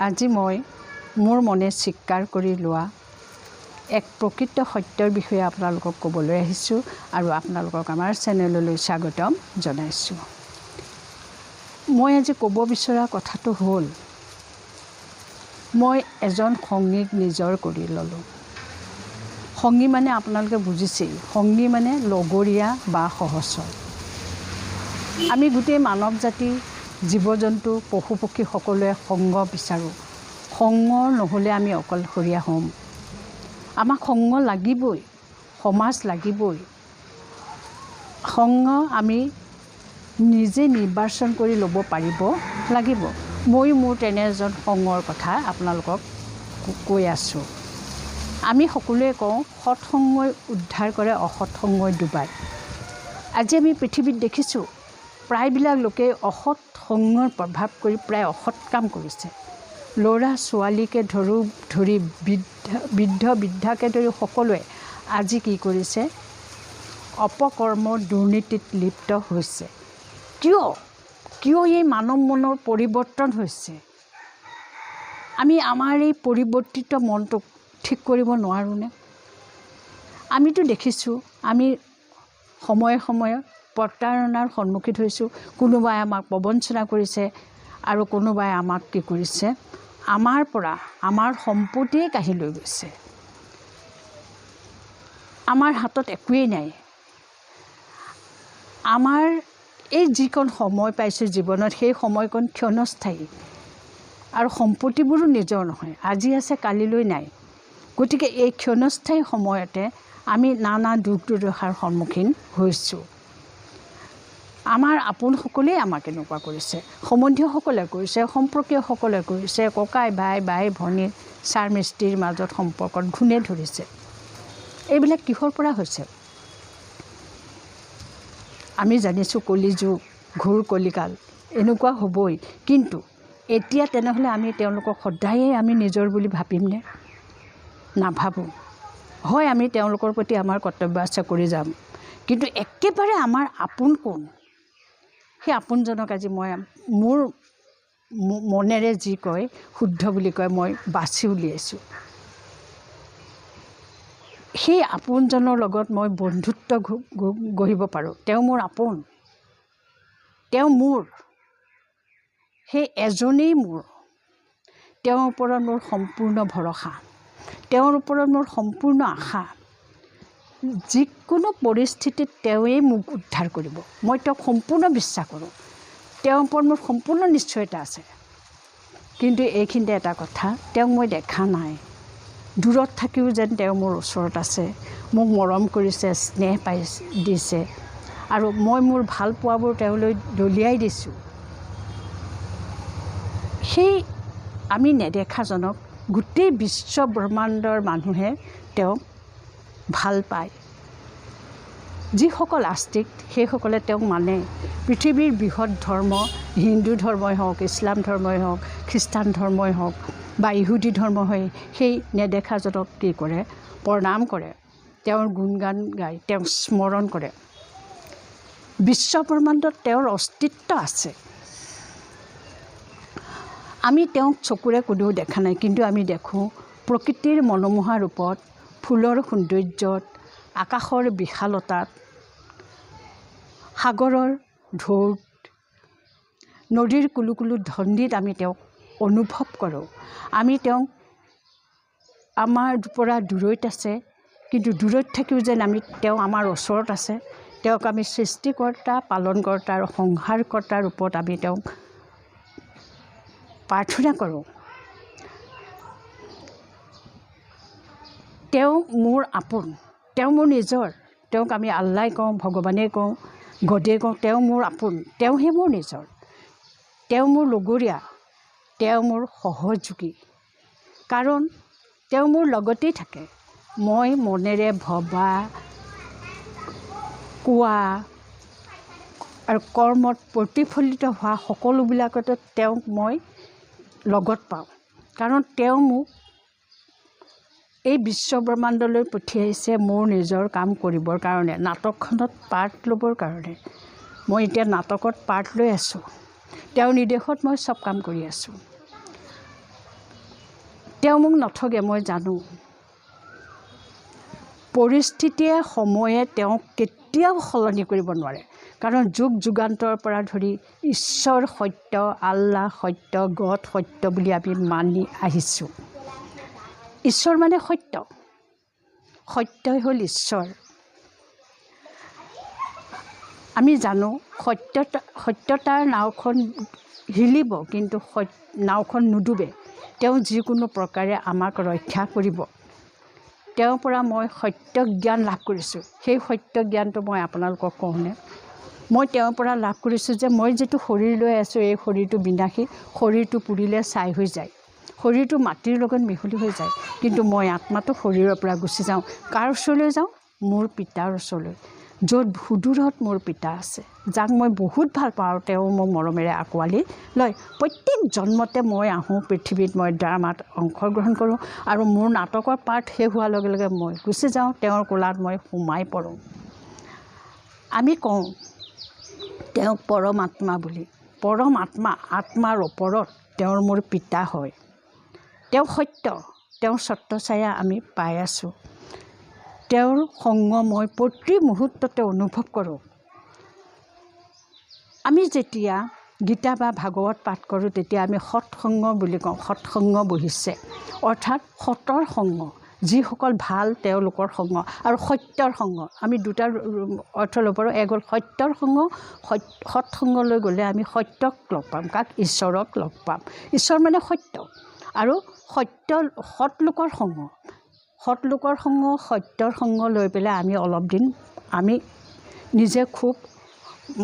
আজি মই মোৰ মনে স্বীকাৰ কৰি লোৱা এক প্ৰকৃত সত্যৰ বিষয়ে আপোনালোকক ক'বলৈ আহিছোঁ আৰু আপোনালোকক আমাৰ চেনেললৈ স্বাগতম জনাইছোঁ। মই আজি ক'ব বিচৰা কথাটো হ'ল মই এজন সংগীক নিজৰ কৰি ল'লোঁ। সংগী মানে আপোনালোকে বুজিছেই সংগী মানে লগৰীয়া বা সহচৰ। আমি গোটেই মানৱ জাতি জীৱ জন্তু পশু পক্ষী সকলোৱে সংগ বিচাৰোঁ। সংগ নহ'লে আমি অকলশৰীয়া হ'ম। আমাক সংগ লাগিবই সমাজ লাগিবই। সংগ আমি নিজে নিৰ্বাচন কৰি ল'ব পাৰিব লাগিব। ময়ো মোৰ তেনে এজন সংগৰ কথা আপোনালোকক কৈ আছোঁ। আমি সকলোৱে কওঁ সৎসংগই উদ্ধাৰ কৰে অসৎ সংগই ডুবাই আজি আমি পৃথিৱীত দেখিছোঁ প্ৰায়বিলাক লোকে অসৎ সংগৰ প্ৰভাৱ কৰি প্ৰায় অসৎ কাম কৰিছে। ল'ৰা ছোৱালীকে ধৰো ধৰি বৃদ্ধ বৃদ্ধ বৃদ্ধাকে ধৰি সকলোৱে আজি কি কৰিছে? অপকৰ্ম দুৰ্নীতিত লিপ্ত হৈছে। কিয়? কিয় এই মানৱ মনৰ পৰিৱৰ্তন হৈছে? আমি আমাৰ এই পৰিৱৰ্তিত মনটোক ঠিক কৰিব নোৱাৰোঁনে? আমিতো দেখিছোঁ আমি সময়ে সময়ে প্ৰতাৰণাৰ সন্মুখীন হৈছোঁ। কোনোবাই আমাক প্ৰবঞ্চনা কৰিছে আৰু কোনোবাই আমাক কি কৰিছে। আমাৰ পৰা আমাৰ সম্পত্তিয়ে কাঢ়ি লৈ গৈছে। আমাৰ হাতত একোৱেই নাই। আমাৰ এই যিকণ সময় পাইছোঁ জীৱনত সেই সময়কণ ক্ষণস্থায়ী। আৰু সম্পত্তিবোৰো নিজৰ নহয় আজি আছে কালিলৈ নাই। গতিকে এই ক্ষণস্থায়ী সময়তে আমি নানা দুখ দুৰ্দশাৰ সন্মুখীন হৈছোঁ। আমাৰ আপোনসকলেই আমাক এনেকুৱা কৰিছে। সম্বন্ধীয়সকলে কৰিছে সম্পৰ্কীয়সকলে কৰিছে ককাই ভাই বাই ভনী ছাৰ মিস্ত্ৰীৰ মাজত সম্পৰ্কত ঘূণে ধৰিছে। এইবিলাক কিহৰ পৰা হৈছে? আমি জানিছোঁ কলিযুগ ঘূৰ কলিকাল এনেকুৱা হ'বই। কিন্তু এতিয়া তেনেহ'লে আমি তেওঁলোকক সদায়ে আমি নিজৰ বুলি ভাবিমনে নাভাবোঁ। হয় আমি তেওঁলোকৰ প্ৰতি আমাৰ কৰ্তব্য আছে কৰি যাম। কিন্তু একেবাৰে আমাৰ আপোন কোন? সেই আপোনজনক আজি মই মোৰ মনেৰে যি কয় শুদ্ধ বুলি কয় মই বাছি উলিয়াইছোঁ। সেই আপোনজনৰ লগত মই বন্ধুত্ব গঢ়িব পাৰোঁ। তেওঁ মোৰ আপোন। তেওঁ মোৰ। সেই এজনেই মোৰ। তেওঁৰ ওপৰত মোৰ সম্পূৰ্ণ ভৰসা। তেওঁৰ ওপৰত মোৰ সম্পূৰ্ণ আশা। যিকোনো পৰিস্থিতিত তেওঁৱেই মোক উদ্ধাৰ কৰিব। মই তেওঁক সম্পূৰ্ণ বিশ্বাস কৰোঁ। তেওঁৰ ওপৰত মোৰ সম্পূৰ্ণ নিশ্চয়তা আছে। কিন্তু এইখিনিতে এটা কথা, তেওঁক মই দেখা নাই। দূৰত থাকিও যেন তেওঁ মোৰ ওচৰত আছে, মোক মৰম কৰিছে, স্নেহ পাই দিছে, আৰু মই মোৰ ভালো পোৱাবোৰ তেওঁলৈ দলিয়াই দিছোঁ। সেই আমি নেদেখাজনক গোটেই বিশ্ব ব্ৰহ্মাণ্ডৰ মানুহে তেওঁক ভাল পায়। যিসকল আস্তিক সেইসকলে তেওঁক মানে পৃথিৱীৰ বৃহৎ ধৰ্ম হিন্দু ধৰ্মই হওক ইছলাম ধৰ্মই হওক খ্ৰীষ্টান ধৰ্মই হওক বা ইহুদী ধৰ্ম হয় সেই নেদেখাজনক কি কৰে? প্ৰণাম কৰে। তেওঁৰ গুণগান গাই তেওঁক স্মৰণ কৰে। বিশ্ব ব্ৰহ্মাণ্ডত তেওঁৰ অস্তিত্ব আছে। আমি তেওঁক চকুৰে কোনেও দেখা নাই কিন্তু আমি দেখোঁ প্ৰকৃতিৰ মনোমোহা ৰূপত ফুলৰ সৌন্দৰ্যত আকাশৰ বিশালতাত সাগৰৰ ঢৌত নদীৰ কুলু কুলু ধন্দিত আমি তেওঁক অনুভৱ কৰোঁ। আমি তেওঁক আমাৰ পৰা দূৰৈত আছে কিন্তু দূৰৈত থাকিও যেন আমি তেওঁ আমাৰ ওচৰত আছে। তেওঁক আমি সৃষ্টিকৰ্তা পালনকৰ্তা আৰু সংহাৰকৰ্তাৰ ৰূপত আমি তেওঁক প্ৰাৰ্থনা কৰোঁ। তেওঁ মোৰ আপোন তেওঁ মোৰ নিজৰ তেওঁক আমি আল্লাই কওঁ ভগৱানেই কওঁ গদেই কওঁ তেওঁ মোৰ আপোন তেওঁহে মোৰ নিজৰ। তেওঁ মোৰ লগৰীয়া তেওঁ মোৰ সহযোগী কাৰণ তেওঁ মোৰ লগতেই থাকে। মই মনেৰে ভবা কোৱা আৰু কৰ্মত প্ৰতিফলিত হোৱা সকলোবিলাকতে তেওঁক মই লগত পাওঁ। কাৰণ তেওঁ মোক এই বিশ্ব ব্ৰহ্মাণ্ডলৈ পঠিয়াইছে মোৰ নিজৰ কাম কৰিবৰ কাৰণে নাটকখনত পাৰ্ট ল'বৰ কাৰণে। মই এতিয়া নাটকত পাৰ্ট লৈ আছোঁ। তেওঁৰ নিৰ্দেশত মই চব কাম কৰি আছোঁ। তেওঁ মোক নঠগে মই জানো। পৰিস্থিতিয়ে সময়ে তেওঁক কেতিয়াও সলনি কৰিব নোৱাৰে। কাৰণ যুগ যুগান্তৰ পৰা ধৰি ঈশ্বৰ সত্য আল্লাহ সত্য গড সত্য বুলি আমি মানি আহিছোঁ। ঈশ্বৰ মানে সত্য। সত্যই হ'ল ঈশ্বৰ। আমি জানো সত্যতা সত্যতাৰ নাওখন হিলিব কিন্তু নাওখন নুডুবে। তেওঁ যিকোনো প্ৰকাৰে আমাক ৰক্ষা কৰিব। তেওঁৰ পৰা মই সত্য জ্ঞান লাভ কৰিছোঁ। সেই সত্য জ্ঞানটো মই আপোনালোকক কওঁনে? মই তেওঁৰ পৰা লাভ কৰিছোঁ যে মই যিটো শৰীৰ লৈ আছোঁ এই শৰীৰটো বিনাশী। শৰীৰটো পুৰিলে ছাই হৈ যায়। শৰীৰটো মাটিৰ লগত মিহলি হৈ যায়। কিন্তু মই আত্মাটো শৰীৰৰ পৰা গুচি যাওঁ। কাৰ ওচৰলৈ যাওঁ? মোৰ পিতাৰ ওচৰলৈ। য'ত সুদূৰত মোৰ পিতা আছে। যাক মই বহুত ভাল পাওঁ। আৰু তেওঁ মোক মৰমেৰে আঁকোৱালি লয়। প্ৰত্যেক জন্মতে মই আহোঁ। পৃথিৱীত মই ড্ৰামাত অংশগ্ৰহণ কৰোঁ। আৰু মোৰ নাটকৰ পাঠ শেষ হোৱাৰ লগে লগে মই গুচি যাওঁ। তেওঁৰ কোলাত মই সোমাই পৰোঁ। আমি কওঁ তেওঁক পৰম আত্মা বুলি। পৰম আত্মা আত্মাৰ ওপৰত তেওঁৰ মোৰ পিতা হয়। সত্য তেওঁৰ ছত্ৰছায়া আমি পাই আছোঁ। তেওঁৰ সংগ মই প্ৰতি মুহূৰ্ততে অনুভৱ কৰোঁ। আমি যেতিয়া গীতা বা ভাগৱত পাঠ কৰোঁ তেতিয়া আমি সৎসংগ বুলি কওঁ সৎসংগ বহিছে। অৰ্থাৎ সতৰ সংগ যিসকল ভাল তেওঁলোকৰ সংগ আৰু সত্যৰ সংগ। আমি দুটা অৰ্থ ল'ব পাৰোঁ। এক হ'ল সত্যৰ সংগ সৎসংগলৈ গ'লে আমি সত্যক লগ পাম কাক? ঈশ্বৰক লগ পাম। ঈশ্বৰ মানে সত্য। আৰু সত্য সৎ লোকৰ সংগ সৎ লোকৰ সংগ সত্যৰ সংগ লৈ পেলাই আমি অলপ দিন আমি নিজে খুব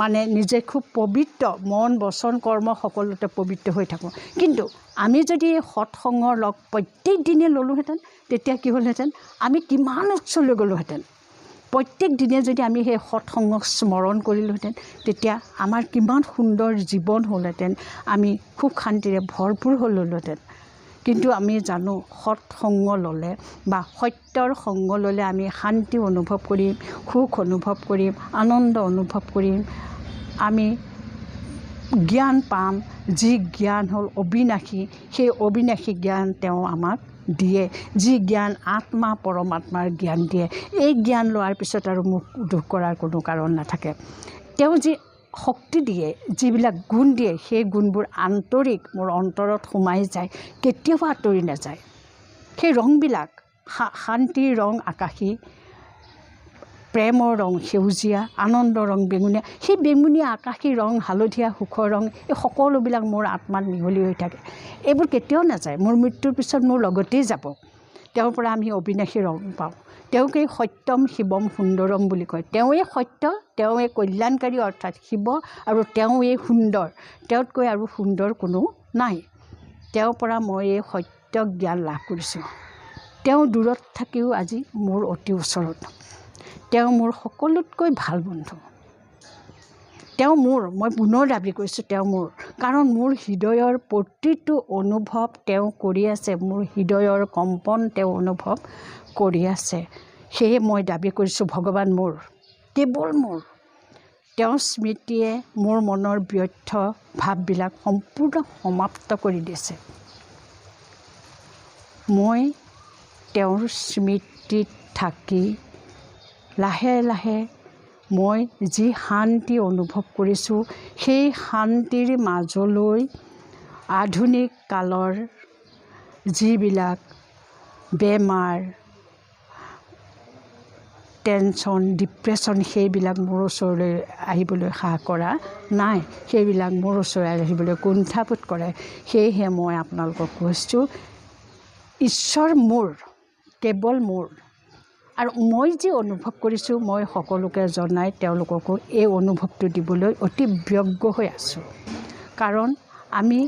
মানে নিজে খুব পবিত্ৰ মন বচন কৰ্ম সকলোতে পবিত্ৰ হৈ থাকোঁ। কিন্তু আমি যদি এই সৎসংগৰ লগ প্ৰত্যেক দিনে ল'লোহেঁতেন তেতিয়া কি হ'লহেঁতেন? আমি কিমান উচ্চলৈ গ'লোহেঁতেন প্ৰত্যেক দিনে যদি আমি সেই সৎসংগক স্মৰণ কৰিলোহেঁতেন তেতিয়া আমাৰ কিমান সুন্দৰ জীৱন হ'লহেঁতেন। আমি সুখ শান্তিৰে ভৰপূৰ হ'লোহেঁতেন কিন্তু আমি জানো সৎসংগ ল'লে বা সত্যৰ সংগ ল'লে আমি শান্তি অনুভৱ কৰিম সুখ অনুভৱ কৰিম আনন্দ অনুভৱ কৰিম। আমি জ্ঞান পাম যি জ্ঞান হ'ল অবিনাশী সেই অবিনাশী জ্ঞান তেওঁ আমাক দিয়ে। যি জ্ঞান আত্মা পৰমাত্মাৰ জ্ঞান দিয়ে। এই জ্ঞান লোৱাৰ পিছত আৰু মোক দুখ কৰাৰ কোনো কাৰণ নাথাকে। তেওঁ যি শক্তি দিয়ে যিবিলাক গুণ দিয়ে সেই গুণবোৰ আন্তৰিক মোৰ অন্তৰত সোমাই যায় কেতিয়াও আঁতৰি নাযায়। সেই ৰংবিলাক শান্তিৰ ৰং আকাশী প্ৰেমৰ ৰং সেউজীয়া আনন্দৰ ৰং বেঙুনীয়া সেই বেঙুনীয়া আকাশী ৰং হালধীয়া সুখৰ ৰং এই সকলোবিলাক মোৰ আত্মাত মিহলি হৈ থাকে। এইবোৰ কেতিয়াও নাযায় মোৰ মৃত্যুৰ পিছত মোৰ লগতেই যাব। তেওঁৰ পৰা আমি অবিনাশী ৰং পাওঁ। তেওঁকেই সত্যম শিৱম সুন্দৰম বুলি কয়। তেওঁৱেই সত্য তেওঁৱেই কল্যাণকাৰী অৰ্থাৎ শিৱ আৰু তেওঁৱেই সুন্দৰ। তেওঁতকৈ আৰু সুন্দৰ কোনো নাই। তেওঁৰ পৰা মই এই সত্য জ্ঞান লাভ কৰিছোঁ। তেওঁ দূৰত থাকিও আজি মোৰ অতি ওচৰত। তেওঁ মোৰ সকলোতকৈ ভাল বন্ধু। তেওঁ মোৰ মই পুনৰ দাবী কৰিছোঁ তেওঁ মোৰ। কাৰণ মোৰ হৃদয়ৰ প্ৰতিটো অনুভৱ তেওঁ কৰি আছে। মোৰ হৃদয়ৰ কম্পন তেওঁ অনুভৱ কৰি আছে। সেয়ে মই দাবি কৰিছোঁ, ভগৱান মোৰ, কেৱল মোৰ, তেওঁৰ স্মৃতিয়ে মোৰ মনৰ ব্যৰ্থ ভাৱবিলাক সম্পূৰ্ণ সমাপ্ত কৰি দিছে। মই তেওঁৰ স্মৃতিত থাকি লাহে লাহে মই যি শান্তি অনুভৱ কৰিছোঁ, সেই শান্তিৰ মাজলৈ আধুনিক কালৰ যিবিলাক বেমাৰ টেনশ্যন ডিপ্ৰেশ্যন সেইবিলাক মোৰ ওচৰলৈ আহিবলৈ সাহ কৰা নাই। সেইবিলাক মোৰ ওচৰলৈ আহিবলৈ কুণ্ঠাবোধ কৰে। সেয়েহে মই আপোনালোকক কৈছোঁ ঈশ্বৰ মোৰ কেৱল মোৰ। আৰু মই যি অনুভৱ কৰিছোঁ মই সকলোকে জনাই তেওঁলোককো এই অনুভৱটো দিবলৈ অতি ব্যগ্ৰ হৈ আছোঁ। কাৰণ আমি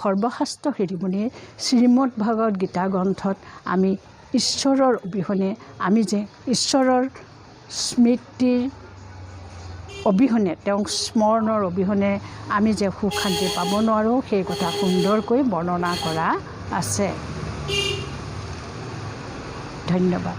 সৰ্বশাস্ত্ৰ শিৰিমণিৰ শ্ৰীমদ ভাগৱত গীতা গ্ৰন্থত আমি ঈশ্বৰৰ অবিহনে, আমি যে ঈশ্বৰৰ স্মৃতিৰ অবিহনে, তেওঁক স্মৰণৰ অবিহনে আমি যে সুখ শান্তি পাব নোৱাৰোঁ, সেই কথা সুন্দৰকৈ বৰ্ণনা কৰা আছে। ধন্যবাদ।